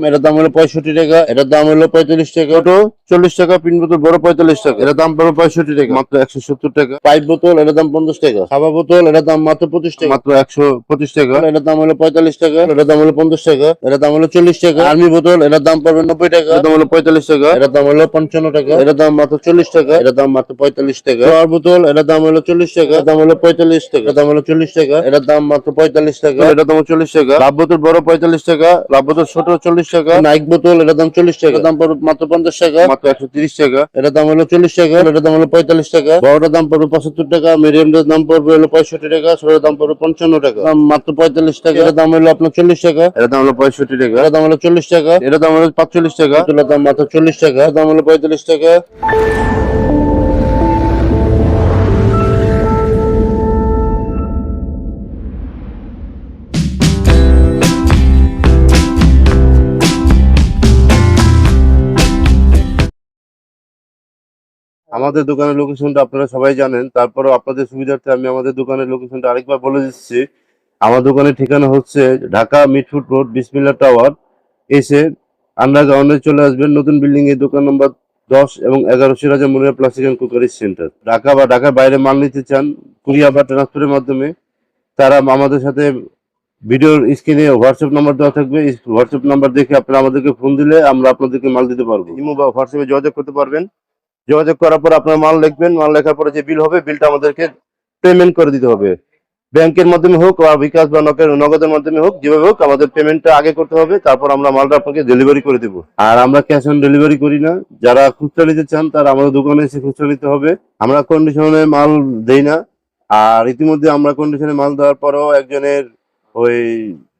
এটার দাম হলো পঁয়ষট্টি টাকা এটার দাম হলো পঁয়তাল্লিশ টাকা ছোট চল্লিশ টাকা পিন বোতল বড় পঁয়তাল্লিশ টাকা এটার দাম পড়বে পঁয়ষট্টি টাকা মাত্র একশো সত্তর টাকা পাইপ বোতল এটার দাম পঞ্চাশ টাকা খাবার বোতল এটার দাম মাত্র পঁচিশ টাকা মাত্র একশো পঁচিশ টাকা এটার দাম হলো পঁয়তাল্লিশ টাকা এটার দাম হলো পঞ্চাশ টাকা এটার দাম হলো চল্লিশ টাকা আর্মি বোতল এটার দাম পড়বে নব্বই টাকা এটার দাম হলো পঁয়তাল্লিশ টাকা এটার দাম হলো পঞ্চান্ন টাকা এটার দাম মাত্র চল্লিশ টাকা এটার দাম মাত্র পঁয়তাল্লিশ টাকা খাওয়ার বোতল এটার দাম হলো চল্লিশ টাকা দাম হলো পঁয়তাল্লিশ টাকা দাম হলো চল্লিশ টাকা এটার দাম মাত্র পঁয়তাল্লিশ টাকা এটার দাম চল্লিশ টাকা লাভ বোতল বড় পঁয়তাল্লিশ টাকা লাভ বোতল ছোট চল্লিশ টাকা। নাইক বোতল এটার দাম চল্লিশ টাকা। দাম পড়বে মাত্র পঞ্চাশ টাকা। মাত্র একশো তিরিশ টাকা। এটার দাম হলো চল্লিশ টাকা এটার দাম হলো পঁয়তাল্লিশ টাকা। বড়টার দাম পড়বে পঁচাত্তর টাকা মিডিয়ামটার দাম পড়বে হলো পঁয়ষট্টি টাকা ছোটের দাম পড়বে পঞ্চান্ন টাকা। মাত্র পঁয়তাল্লিশ টাকা। এটার দাম হলো আপনার চল্লিশ টাকা। এটার দাম হলো পঁয়ষট্টি টাকা। এটার দাম হলো চল্লিশ টাকা। এটার দাম হলো পাঁচচল্লিশ টাকা। এটার দাম মাত্র চল্লিশ টাকা। দাম হলো পঁয়তাল্লিশ টাকা। আমাদের দোকানের লোকেশনটা আপনারা সবাই জানেন। তারপরও আপনাদের সুবিধার্থে আমি আমাদের দোকানের লোকেশনটা আরেকবার বলে দিচ্ছি। আমার দোকানের ঠিকানা হচ্ছে Dhaka Mitford road, Bismillah tower. এসে আন্ডারগ্রাউন্ডে চলে আসবেন। নতুন বিল্ডিং এর দোকান নম্বর দশ এবং এগারো Siraja Moniya plastic and cookery centre Dhaka বা ঢাকার বাইরে মাল নিতে চান কুরিয়া বা ট্রান্সফারের মাধ্যমে, তারা আমাদের সাথে ভিডিওর স্ক্রিনে হোয়াটসঅ্যাপ নাম্বার দেওয়া থাকবে। হোয়াটসঅ্যাপ নাম্বার দেখে আপনারা আমাদেরকে ফোন দিলে আমরা আপনাদেরকে মাল দিতে পারব। ইমো বা হোয়াটসঅ্যাপে যোগাযোগ করতে পারবেন। যোগাযোগ করার পর আপনার মাল লিখবেন, মাল লেখার পরে যে বিল হবে বিলটা আমাদেরকে পেমেন্ট করে দিতে হবে। ব্যাংকের মাধ্যমে হোক বা বিকাশ বা নকের নগদের মাধ্যমে হোক, যেভাবে হোক আমাদের পেমেন্টটা আগে করতে হবে, তারপর আমরা মালটা আপনাকে ডেলিভারি করে দেবো। আর আমরা ক্যাশ অন ডেলিভারি করি না। যারা খুচরা নিতে চান, তারা আমাদের দোকানে এসে খুচরা নিতে হবে। আমরা কন্ডিশনে মাল দেই না। আর ইতিমধ্যে আমরা কন্ডিশনে মাল দেওয়ার পরেও একজনের ওই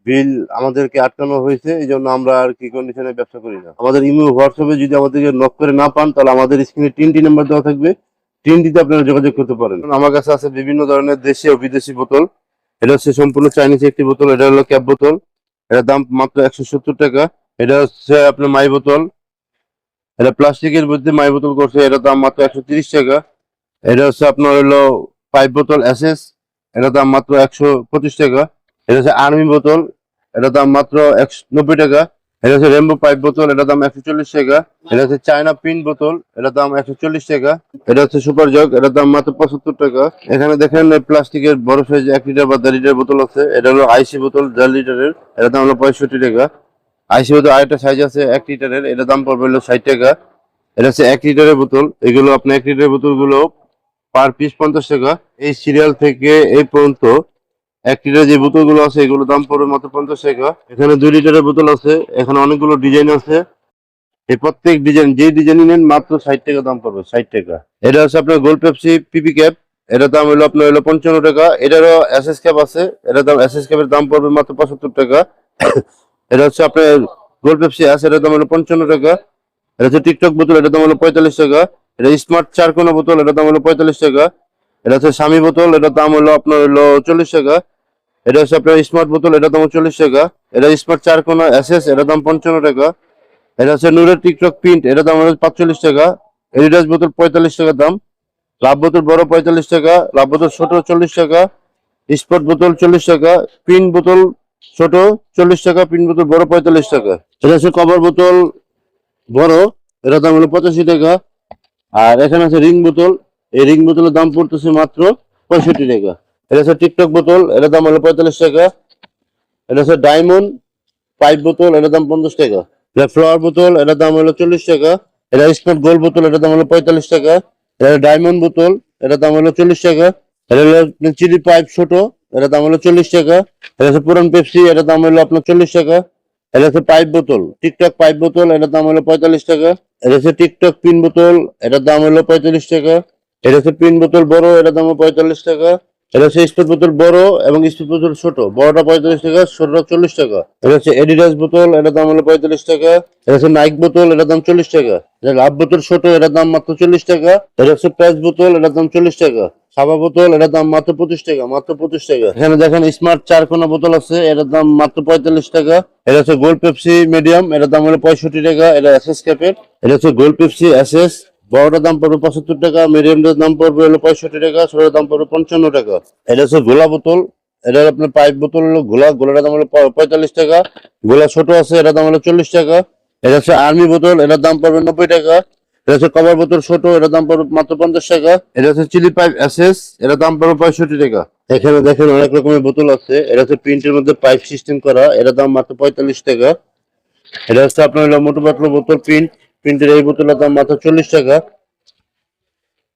বিল আমাদেরকে আটকানো হয়েছে, এই জন্য আমরা আর কি কন্ডিশনে ব্যবসা করি না। আমাদের ইমেল হোয়াটসঅ্যাপে যদি আমাদেরকে নক করে না পান, তাহলে আমাদের স্ক্রিনে তিনটি নাম্বার দেওয়া থাকবে। তিনটিতে আপনারা যোগাযোগ করতে পারেন। আমার কাছে আছে বিভিন্ন ধরনের দেশি ও বিদেশি বোতল। এটা হচ্ছে সম্পূর্ণ চাইনিজ একটি বোতল, এটা হলো ক্যাপ বোতল। এটার দাম মাত্র একশো সত্তর টাকা। এটা হচ্ছে আপনার মাই বোতল। এটা প্লাস্টিকের মধ্যে মাই বোতল করছে, এটার দাম মাত্র একশো তিরিশ টাকা। এটা হচ্ছে আপনার হলো পাইপ বোতল এসএস এটার দাম মাত্র একশো পঁচিশ টাকা। এটা হচ্ছে আর্মি বোতল এটার দাম মাত্র একশো নব্বই টাকা। এটা হচ্ছে রেমবো পাইপ বোতল এটার দাম একশো চল্লিশ টাকা। এটা হচ্ছে চায়না পিন বোতল এটার দাম একশো চল্লিশ টাকা। এটা হচ্ছে সুপার জগ এটার দাম মাত্র পঁচাত্তর টাকা। এখানে দেখেন প্লাস্টিকের বড় সাইজ এক লিটার বা দেড় লিটার বোতল আছে। এটা হলো আইসি বোতল, দেড় লিটারের এটার দাম হলো পঁয়ষট্টি টাকা। আইসি বোতল আরেকটা সাইজ আছে, এক লিটারের এটার দাম পড়বে হলো ষাট টাকা। এটা হচ্ছে এক লিটারের বোতল। এগুলো আপনার এক লিটারের বোতলগুলো পার পিস পঞ্চাশ টাকা। এই সিরিয়াল থেকে এই পর্যন্ত এক লিটার যে বোতলগুলো আছে, এগুলো দাম পড়বে মাত্র পঞ্চাশ টাকা। এখানে দুই লিটারের বোতল আছে, এখানে অনেকগুলো ডিজাইন আছে। এই প্রত্যেক ডিজাইন যে ডিজাইন নেন, মাত্র ষাট টাকা দাম পড়বে, ষাট টাকা। এটা হচ্ছে আপনার গোল পেপসি পিপি ক্যাপ এটার দাম হলো আপনার হলো পঞ্চান্ন টাকা। এটারও এসএস ক্যাপ আছে, এটার দাম এসএস ক্যাপের দাম পড়বে মাত্র পঁচাত্তর টাকা। এটা হচ্ছে আপনার গোল পেপসি আছে এটার দাম হলো পঞ্চান্ন টাকা। এটা হচ্ছে টিকটক বোতল, এটার দাম হলো পঁয়তাল্লিশ টাকা। এটা স্মার্ট চার কোনা বোতল, এটার দাম হলো পঁয়তাল্লিশ টাকা। এটা হচ্ছে স্বামী বোতল, এটার দাম হলো আপনার হলো চল্লিশ টাকা। এটা হচ্ছে আপনার স্মার্ট বোতল এটার দাম চল্লিশ টাকা। এটা স্মার্ট চার কোনা এসএস এটার দাম পঞ্চান্ন টাকা। এটা হচ্ছে নুরের টিকটক প্রিন্ট এটার দাম পাঁচচল্লিশ টাকা। এডিডাস বোতল পঁয়তাল্লিশ টাকা দাম। লাভ বোতল বড় পঁয়তাল্লিশ টাকা লাভ বোতল ছোট চল্লিশ টাকা। স্পট বোতল চল্লিশ টাকা প্রিন্ট বোতল ছোট চল্লিশ টাকা প্রিন্ট বোতল বড় পঁয়তাল্লিশ টাকা। এটা হচ্ছে কভার বোতল বড় এটার দাম হলো পঁচাশি টাকা। আর এখানে আছে রিং বোতল, এই রিং বোতলের দাম পড়তেছে মাত্র পঁয়ষট্টি টাকা। এটা হচ্ছে টিকটক বোতল এটার দাম হলো পঁয়তাল্লিশ টাকা এটা হচ্ছে ডায়মন্ড পাইপ বোতল এটার দাম পঞ্চাশ টাকা এটা ফ্লাওয়ার বোতল এটার দাম হলো চল্লিশ টাকা এটা স্পট গোল বোতল এটার দাম হলো পঁয়তাল্লিশ টাকা এটা ডায়মন্ড বোতল এটার দাম হলো চল্লিশ টাকা এটা হলো চিলি পাইপ ছোট এটার দাম হলো চল্লিশ টাকা এটা হচ্ছে পুরান পেপসি এটার দাম হলো আপনার চল্লিশ টাকা এটা হচ্ছে পাইপ বোতল টিকটক পাইপ বোতল এটার দাম হলো পঁয়তাল্লিশ টাকা এটা হচ্ছে টিকটক পিন বোতল এটার দাম হলো পঁয়তাল্লিশ টাকা এটা হচ্ছে পিন বোতল বড় এটার দাম পঁয়তাল্লিশ টাকা এটা হচ্ছে স্পিড বোতল বড় এবং স্পিড বোতল ছোট। বড়টা পঁয়তাল্লিশ টাকা, ছোটটা চল্লিশ টাকা। এটা হচ্ছে এডিডাস বোতল, এটার দাম হলো পঁয়তাল্লিশ টাকা। এটা হচ্ছে নাইক বোতল, এটার দাম চল্লিশ টাকা। এটা লাভ বোতল ছোট, এটার দাম মাত্র চল্লিশ টাকা। এটা হচ্ছে প্যাচ বোতল, এটার দাম চল্লিশ টাকা। সাবা বোতল, এটার দাম মাত্র পঁচিশ টাকা, মাত্র পঁচিশ টাকা। এখানে দেখেন স্মার্ট চার কোনা বোতল আছে, এটার দাম মাত্র পঁয়তাল্লিশ টাকা। এটা হচ্ছে গোল্ড পেপসি মিডিয়াম এটার দাম হলো পঁয়ষট্টি টাকা। এটা এসএস ক্যাপের এটা হচ্ছে গোল্ড পেপসি এসএস বড়টার দাম পড়বে পঁচাত্তর টাকা, মিডিয়ামটার দাম পড়বে হলো পঁয়ষট্টি টাকা, ছোটটার দাম পড়বে পঞ্চান্ন টাকা। এটা হচ্ছে গোলা বোতল এটার আপনার পাইপ বোতল হলো গোলা, গোলাটার দাম হলো পঁয়তাল্লিশ টাকা। গোলা ছোট আছে, এটার দাম হলো চল্লিশ টাকা। এটা হচ্ছে আর্মি বোতল, এটার দাম পড়বে নব্বই টাকা। এটা হচ্ছে কভার বোতল ছোট, এটার দাম পড়বে মাত্র পঞ্চাশ টাকা। এটা হচ্ছে চিলি পাইপ এসএস এটার দাম পড়বে পঁয়ষট্টি টাকা। এখানে দেখেন অনেক রকমের বোতল আছে, এটা হচ্ছে প্রিন্টের মধ্যে পাইপ সিস্টেম করা, এটার দাম মাত্র পঁয়তাল্লিশ টাকা। এটা হচ্ছে আপনার হলো মোটর পাতলা বোতল, প্রিন্ট প্রিন্টের এই বোতলের দাম মাত্র চল্লিশ টাকা।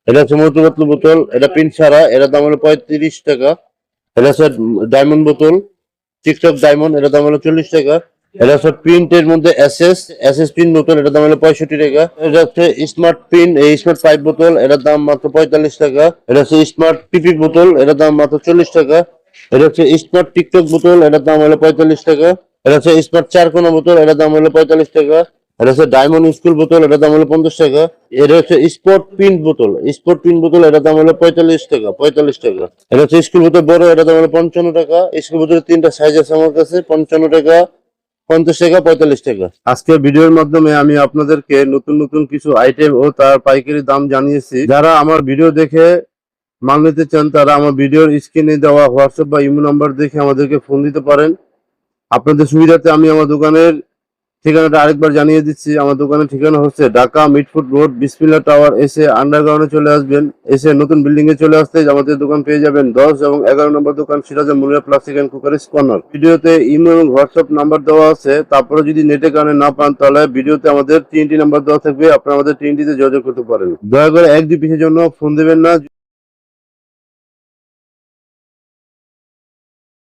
এটা হচ্ছে বোতল, এটা প্রিন্ট ছাড়া এটার দাম হলো পঁয়ত্রিশ টাকা। এটা হচ্ছে ডায়মন্ড বোতল, টিকটক ডায়মন্ড এটার দাম হলো চল্লিশ টাকা। এটা হচ্ছে প্রিন্টের মধ্যে এসএস এসএস প্রিন্ট বোতল এটার দাম হলো পঁয়ষট্টি টাকা। এটা হচ্ছে স্মার্ট প্রিন্ট, এই স্মার্ট পাইপ বোতল, এটার দাম মাত্র পঁয়তাল্লিশ টাকা। এটা হচ্ছে স্মার্ট পিপি বোতল, এটার দাম মাত্র চল্লিশ টাকা। এটা হচ্ছে স্মার্ট টিকটক বোতল, এটার দাম হলো পঁয়তাল্লিশ টাকা। এটা হচ্ছে স্মার্ট চারকোনা বোতল, এটার দাম হলো পঁয়তাল্লিশ টাকা। এটা হচ্ছে ডায়মন্ড স্কুল বোতল, এটার দাম হলো পঞ্চাশ টাকা। এটা হচ্ছে স্পোর্ট প্রিন্ট বোতল স্পোর্ট প্রিন্ট বোতল, এটার দাম হলো পঁয়তাল্লিশ টাকা পঁয়তাল্লিশ টাকা। এটা হচ্ছে স্কুল বোতল বড়, এটার দাম হলো পঞ্চান্ন টাকা। স্কুল বোতলের তিনটা সাইজ আছে আমার কাছে, পঞ্চান্ন টাকা, পঞ্চাশ টাকা, পঁয়তাল্লিশ টাকা। আজকে ভিডিওর মাধ্যমে আমি আপনাদেরকে নতুন নতুন কিছু আইটেম ও তার পাইকারি দাম জানিয়েছি। যারা আমার ভিডিও দেখে মাল নিতে চান, তারা আমার ভিডিওর স্ক্রিনে দেওয়া হোয়াটসঅ্যাপ বা ইমো নাম্বার দেখে আমাদেরকে ফোন দিতে পারেন। আপনাদের সুবিধাতে আমি আমার দোকানের ঠিকানাটা আরেকবার জানিয়ে দিচ্ছি, আমার দোকানের ঠিকানা হচ্ছে Dhaka Mitford road, Bismillah tower, এসে আন্ডারগ্রাউন্ডে চলে আসবেন। এসে নতুন বিল্ডিং এ চলে আসতে আমাদের দোকান পেয়ে যাবেন। দশ এবং এগারো নম্বর দোকান Siraj Muniya plastic and cookeries corner ভিডিওতে ইমেল এবং হোয়াটসঅ্যাপ নাম্বার দেওয়া আছে। তারপরে যদি নেটের কারণে না পান, তাহলে ভিডিওতে আমাদের তিনটি নাম্বার দেওয়া থাকবে। আপনারা আমাদের তিনটিতে যোগাযোগ করতে পারেন। দয়া করে এক দুই পিসের জন্য ফোন দেবেন না।